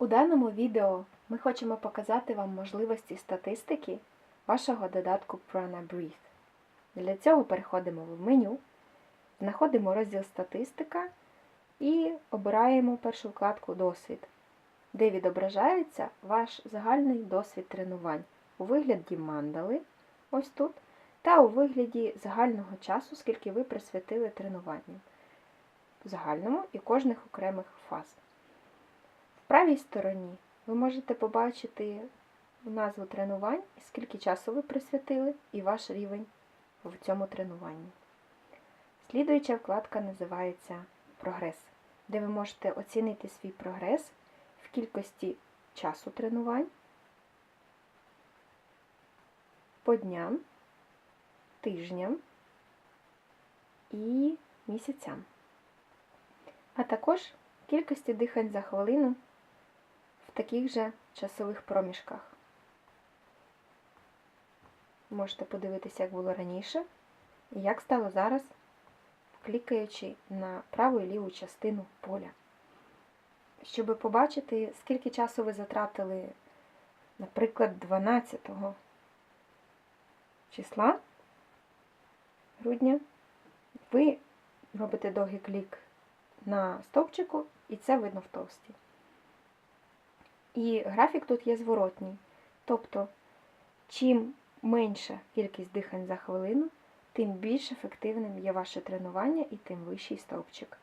У даному відео ми хочемо показати вам можливості статистики вашого додатку Prana Breathe. Для цього переходимо в меню, знаходимо розділ Статистика і обираємо першу вкладку Досвід, де відображається ваш загальний досвід тренувань у вигляді мандали, ось тут, та у вигляді загального часу, скільки ви присвятили тренуванням в загальному і кожних окремих фаз. Правій стороні ви можете побачити назву тренувань, скільки часу ви присвятили, і ваш рівень в цьому тренуванні. Слідуюча вкладка називається Прогрес, де ви можете оцінити свій прогрес в кількості часу тренувань, по дням, тижням і місяцям, а також кількості дихань за хвилину таких же часових проміжках. Можете подивитися, як було раніше, і як стало зараз, клікаючи на праву і ліву частину поля. Щоб побачити, скільки часу ви затратили, наприклад, 12 числа грудня, ви робите довгий клік на стовпчику, і це видно в товсті. І графік тут є зворотній. Тобто, чим менша кількість дихань за хвилину, тим більш ефективним є ваше тренування і тим вищий стовпчик.